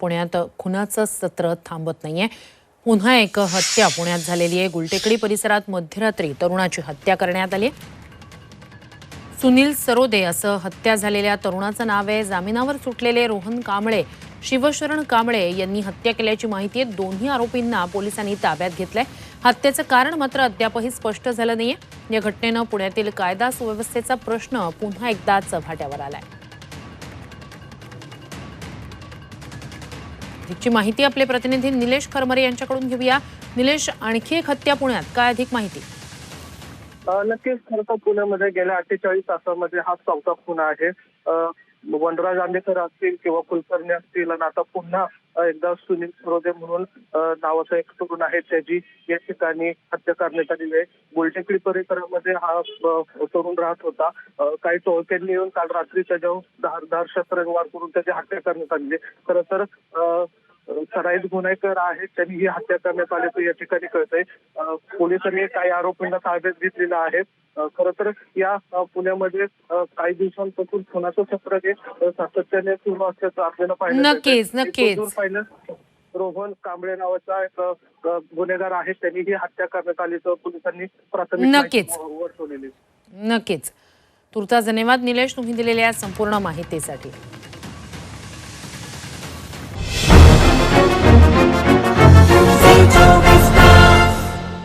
पुण्यात खुनाचं सत्र थांबत नाहीये. पुन्हा एक हत्या पुण्यात झालेली आहे. गुलटेकडी परिसरात मध्यरात्री तरुणाची हत्या करण्यात आली आहे. सुनील सरोदे असं हत्या झालेल्या तरुणाचं नाव आहे. जामिनावर सुटलेले रोहन कांबळे शिवशरण कांबळे यांनी हत्या केल्याची माहिती आहे. दोन्ही आरोपींना पोलिसांनी ताब्यात घेतलंय. हत्येचं कारण मात्र अद्यापही स्पष्ट झालं नाहीये. या घटनेनं पुण्यातील कायदा सुव्यवस्थेचा प्रश्न पुन्हा एकदा चव्हाट्यावर आलाय. अधिकची माहिती आपले प्रतिनिधी निलेश खरमरे यांच्याकडून घेऊया. निलेश आणखी एक हत्या पुण्यात. काय अधिक माहिती? नक्कीच. खरं तर पुण्यामध्ये गेल्या अठ्ठेचाळीस तासामध्ये हा चौथा खून आहे. वनराज आंबेकर असतील किंवा कुलकर्णी असतील आणि आता पुन्हा एकदा सुनील सरोदे म्हणून नावाचा एक तरुण आहे त्याची या ठिकाणी हत्या करण्यात आलेली आहे. गुलटेकडी परिसरामध्ये हा तरुण राहत होता. काही टोळक्यांनी येऊन काल रात्री त्याच्यावर धारधार शस्त्रवार करून त्याची हत्या करण्यात आली खरं तर सराईत गुन्हेगार आहेत त्यांनी ही हत्या करण्यात आल्याचं या ठिकाणी कळतंय. पोलिसांनी काही आरोपींना ताब्यात घेतलेलं आहे. खरं तर या पुण्यामध्ये काही दिवसांपासून खुनाचं सत्र हे सातत्याने सुरू असल्याचं आपल्याला पाहिलं नक्कीच. नक्कीच. पाहिलं रोहन कांबळे नावाचा एक गुन्हेगार आहे. त्यांनी ही हत्या करण्यात आल्याचं पोलिसांनी प्राथमिक नक्कीच. वर्तवलेली नक्कीच. तुर्ता धन्यवाद. निलेश तुम्ही दिलेल्या संपूर्ण माहितीसाठी.